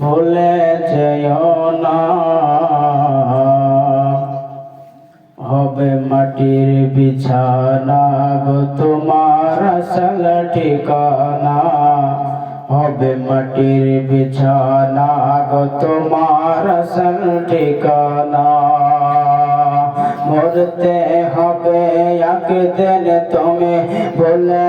ভুলে যেও না। হবে মাটির বিছানা গো তোমার আসল ঠিকানা। হবে মাটির বিছানা গো তোমার আসল ঠিকানা। মরতে হবে একদিন তুমি ভুলে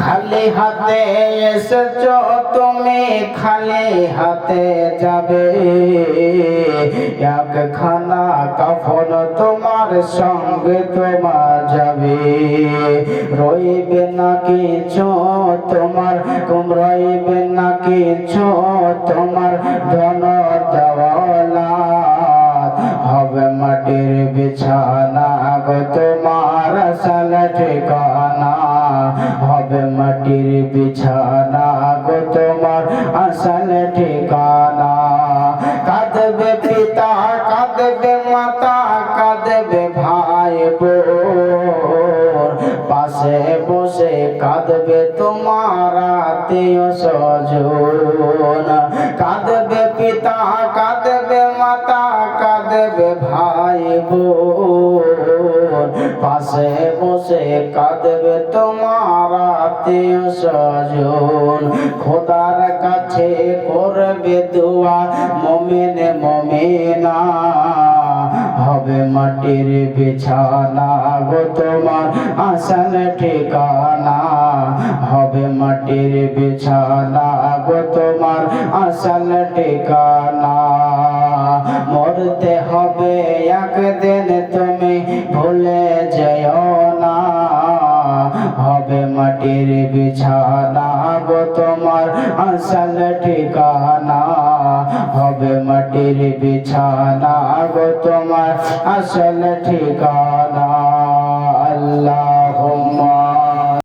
খালি হাতে এসেছ, তুমি খালি হাতে যাবে। এক খানা কাফন তোমার সঙ্গে তোমার যাবে। রইবে না কিছু তোমার রইবে না কিছু তোমার, ধন দেওয়ালা হবে মাটির বিছানা গো তোমার আসল ঠিকানা। বিছানা গো তোমার আসল ঠিকানা। কাঁদবে পিতা, কাঁদবে মাতা, কাঁদবে ভাই বোন। পাশে বসে কাঁদবে তোমার আত্মীয় স্বজন। কাঁদবে পিতা, কাঁদবে মাতা, কাঁদবে ভাই বোন। পাশে বসে কাঁদবে তোমার আত্মীয় স্বজন। খোদার কাছে করবে দোয়া মমিনে মমিনা। হবে মাটির বিছানা গো তোমার আসল ঠিকানা। হবে মাটির বিছানা গো তোমার আসল ঠিকানা। হবে মাটির বিছানা গো তোমার আসল ঠিকানা হবে মাটির বিছানা গো তোমার আসল ঠিকানা।